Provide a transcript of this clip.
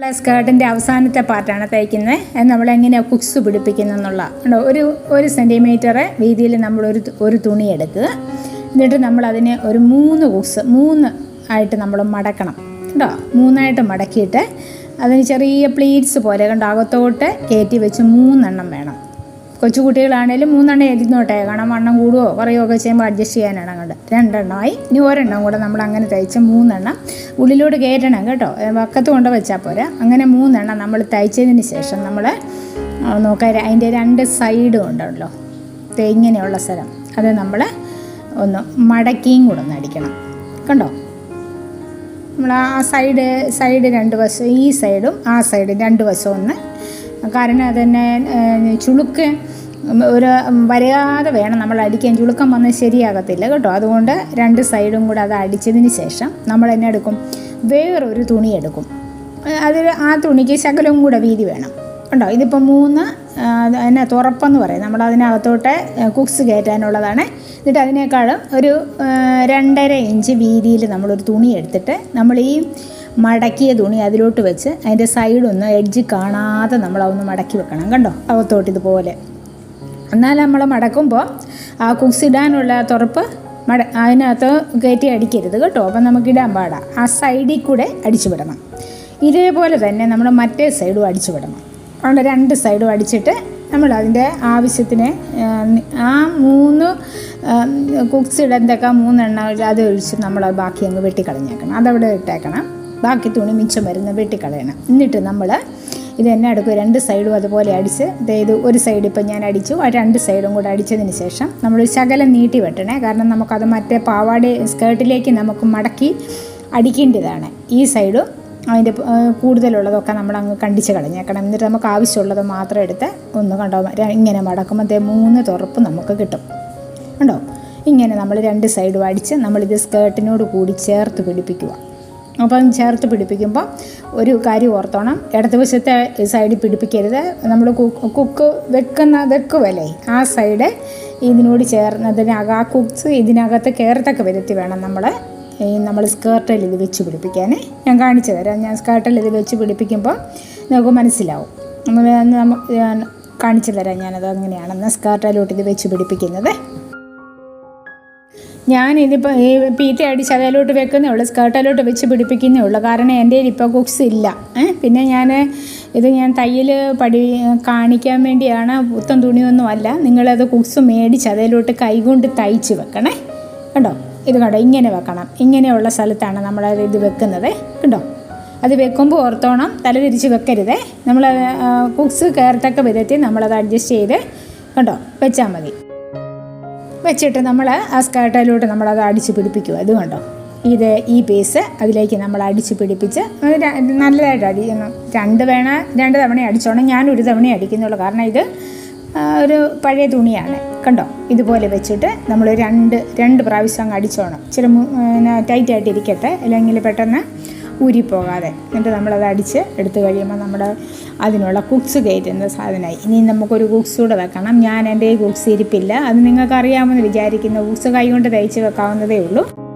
നമ്മളെ സ്കേർട്ടിന്റെ അവസാനത്തെ പാർട്ടാണ് തയ്ക്കുന്നത്. അത് നമ്മളെങ്ങനെയാണ് കുക്സ് പിടിപ്പിക്കുന്ന എന്നുള്ള ഉണ്ടോ ഒരു ഒരു സെന്റിമീറ്റർ വീതിയിൽ നമ്മളൊരു ഒരു തുണി എടുക്കുക എന്നിട്ട് നമ്മളതിനെ ഒരു മൂന്ന് കുക്സ് മൂന്ന് ആയിട്ട് നമ്മൾ മടക്കണം. കേട്ടോ മൂന്നായിട്ട് മടക്കിയിട്ട് അതിന് ചെറിയ പ്ലീറ്റ്സ് പോലെ കണ്ടോ അകത്തോട്ട് കയറ്റി വെച്ച് മൂന്നെണ്ണം വേണം. കൊച്ചുകുട്ടികളാണേലും മൂന്നെണ്ണം എഴുതിനോട്ടെ കാരണം വണ്ണം കൂടുകയോ കുറയോ ഒക്കെ ചെയ്യുമ്പോൾ അഡ്ജസ്റ്റ് ചെയ്യാനാണ് കണ്ട് രണ്ടെണ്ണമായി ഇനി ഒരെണ്ണം കൂടെ നമ്മൾ അങ്ങനെ തയ്ച്ച് മൂന്നെണ്ണം ഉള്ളിലോട്ട് കയറ്റണം കേട്ടോ. വക്കത്ത് കൊണ്ട് വെച്ചാൽ പോരാ. അങ്ങനെ മൂന്നെണ്ണം നമ്മൾ തയ്ച്ചതിന് ശേഷം നമ്മൾ നോക്കാം അതിന്റെ രണ്ട് സൈഡും ഉണ്ടല്ലോ. തേങ്ങനെയുള്ള സ്ഥലം. അത് നമ്മൾ ഒന്ന് മടക്കിയും കൂടെ ഒന്ന് അടിക്കണം. കണ്ടോ? നമ്മൾ ആ സൈഡ് സൈഡ് രണ്ട് വശം ഈ സൈഡും ആ സൈഡും രണ്ട് വശവും ഒന്ന്. കാരണം അതന്നെ ചുളുക്ക് ഒരു വരയാതെ വേണം നമ്മൾ അടിക്കാൻ. ചുളുക്കം വന്ന് ശരിയാകത്തില്ല കേട്ടോ. അതുകൊണ്ട് രണ്ട് സൈഡും കൂടെ അത് അടിച്ചതിന് ശേഷം നമ്മൾ എന്നെ എടുക്കും. വേറൊരു തുണി എടുക്കും. അതിൽ ആ തുണിക്ക് ശകലവും കൂടെ വീതി വേണം. ഉണ്ടോ? ഇതിപ്പോൾ മൂന്ന് എന്നാ തുറപ്പെന്ന് പറയും. നമ്മൾ അതിനകത്തോട്ട് കുക്സ് കയറ്റാനുള്ളതാണ്. എന്നിട്ട് അതിനേക്കാളും ഒരു രണ്ടര ഇഞ്ച് വീതിയിൽ നമ്മളൊരു തുണി എടുത്തിട്ട് നമ്മൾ ഈ മടക്കിയ തുണി അതിലോട്ട് വെച്ച് അതിന്റെ സൈഡൊന്ന് എഡ്ജ് കാണാതെ നമ്മളതൊന്ന് മടക്കി വെക്കണം. കണ്ടോ? അകത്തോട്ട് ഇതുപോലെ. എന്നാൽ നമ്മൾ മടക്കുമ്പോൾ ആ കുക്സിടാനുള്ള തുറപ്പ് മട അതിനകത്ത് കയറ്റി അടിക്കരുത് കേട്ടോ. അപ്പം നമുക്ക് ഇടാൻ പാടാം. ആ സൈഡിൽ കൂടെ അടിച്ചു വിടണം ഇതേപോലെ തന്നെ നമ്മൾ മറ്റേ സൈഡും അടിച്ചു വിടണം അതുകൊണ്ട് രണ്ട് സൈഡും അടിച്ചിട്ട് നമ്മൾ അതിന്റെ ആവശ്യത്തിന് ആ മൂന്ന് കുക്സ് ഇടന്തൊക്കെ മൂന്നെണ്ണം അത് ഒഴിച്ച് നമ്മൾ ബാക്കി അങ്ങ് വെട്ടിക്കളഞ്ഞേക്കണം. അതവിടെ ഇട്ടേക്കണം. ബാക്കി തുണി മിച്ചം വരുന്ന വെട്ടിക്കളയണം. എന്നിട്ട് നമ്മൾ ഇത് എന്നെ എടുക്കും രണ്ട് സൈഡും അതുപോലെ അടിച്ച്. അതായത് ഒരു സൈഡ് ഇപ്പം ഞാൻ അടിച്ചു. ആ രണ്ട് സൈഡും കൂടെ അടിച്ചതിന് ശേഷം നമ്മൾ ശകലം നീട്ടി വെട്ടണേ. കാരണം നമുക്കത് മറ്റേ പാവാട സ്കേർട്ടിലേക്ക് നമുക്ക് മടക്കി അടിക്കേണ്ടതാണ്. ഈ സൈഡും അതിന്റെ കൂടുതലുള്ളതൊക്കെ നമ്മൾ അങ്ങ് കണ്ടിച്ച് കളഞ്ഞേക്കണം. എന്നിട്ട് നമുക്ക് ആവശ്യമുള്ളത് മാത്രം എടുത്ത് ഒന്ന് കണ്ടോ ഇങ്ങനെ മടക്കുമ്പോൾ അതേ മൂന്ന് തുറപ്പ് നമുക്ക് കിട്ടും. കണ്ടോ? ഇങ്ങനെ നമ്മൾ രണ്ട് സൈഡും അടിച്ച് നമ്മളിത് സ്കേർട്ടിനോട് കൂടി ചേർത്ത് പിടിപ്പിക്കുക അപ്പം ചേർത്ത് പിടിപ്പിക്കുമ്പോൾ ഒരു കാര്യം ഓർത്തോണം. ഇടതുവശത്തെ സൈഡിൽ പിടിപ്പിക്കരുത്. നമ്മൾ കുക്ക് വെക്കുന്ന വെക്കുമല്ലേ ആ സൈഡ് ഇതിനോട് ചേർന്നതിനകം ആ കുക്ക്സ് ഇതിനകത്ത് കയറത്തക്ക വിധത്തിൽ വേണം നമ്മൾ നമ്മൾ സ്കേർട്ടിൽ ഇത് വെച്ച് പിടിപ്പിക്കാൻ. ഞാൻ കാണിച്ചു തരാം. ഞാൻ സ്കേർട്ടിൽ ഇത് വെച്ച് പിടിപ്പിക്കുമ്പോൾ നമുക്ക് മനസ്സിലാവും. കാണിച്ചു തരാം. ഞാനത് അങ്ങനെയാണെന്ന് സ്കേർട്ടിലോട്ട് ഇത് വെച്ച് പിടിപ്പിക്കുന്നത്. ഞാൻ ഇതിപ്പോൾ ഈ പീറ്റ അടിച്ച് അതിലോട്ട് വെക്കുന്നേ ഉള്ളൂ സ്കേർട്ടിലോട്ട് വെച്ച് പിടിപ്പിക്കുന്നേ ഉള്ളൂ. കാരണം എന്റെ കയ്യിൽ ഇപ്പോൾ കുക്സ് ഇല്ല? പിന്നെ ഞാൻ ഇത് ഞാൻ തയ്യൽ പഠി കാണിക്കാൻ വേണ്ടിയാണ് പുത്തൻ തുണിയൊന്നും അല്ല. നിങ്ങളത് കുക്സ് മേടിച്ച് അതിലോട്ട് കൈകൊണ്ട് തയ്ച്ച് വെക്കണേ. കണ്ടോ? ഇത് കണ്ടോ? ഇങ്ങനെ വെക്കണം. ഇങ്ങനെയുള്ള സ്ഥലത്താണ് നമ്മളത് ഇത് വെക്കുന്നത്. കണ്ടോ? അത് വെക്കുമ്പോൾ ഓർത്തോണം തല തിരിച്ച് വെക്കരുതേ. നമ്മൾ കുക്സ് കയറത്തക്ക വിധത്തിൽ നമ്മളത് അഡ്ജസ്റ്റ് ചെയ്ത് കണ്ടോ? വെച്ചാൽ മതി. വെച്ചിട്ട് നമ്മൾ ആ നമ്മൾ നമ്മളത് അടിച്ച് പിടിപ്പിക്കുക. ഇത് കണ്ടോ? ഇത് ഈ പീസ് അതിലേക്ക് നമ്മൾ അടിച്ച് പിടിപ്പിച്ച് നല്ലതായിട്ട് അടിക്കുന്നു രണ്ട് വേണ രണ്ട് തവണ അടിച്ചോണം. ഞാൻ ഒരു തവണ അടിക്കുന്നുള്ളൂ. കാരണം ഇത് ഒരു പഴയ തുണിയാണ്. കണ്ടോ? ഇതുപോലെ വെച്ചിട്ട് നമ്മൾ രണ്ട് രണ്ട് പ്രാവശ്യം അങ്ങ് അടിച്ചോണം. ടൈറ്റ് ടൈറ്റായിട്ട് ഇരിക്കട്ടെ അല്ലെങ്കിൽ പെട്ടെന്ന് ഊരിപ്പോകാതെ. എന്നിട്ട് നമ്മളത് അടിച്ച് എടുത്തു കഴിയുമ്പോൾ നമ്മുടെ അതിനുള്ള കുക്സ് കയറ്റുന്ന സാധനമായി. ഇനി നമുക്കൊരു കുക്സ് കൂടെ വെക്കണം. ഞാൻ എന്റെ ഈ കുക്സ് ഇരിപ്പില്ല. അത് നിങ്ങൾക്ക് അറിയാമെന്ന് വിചാരിക്കുന്ന കുക്സ് കൈകൊണ്ട് തയ്ച്ച് വെക്കാവുന്നതേ ഉള്ളൂ.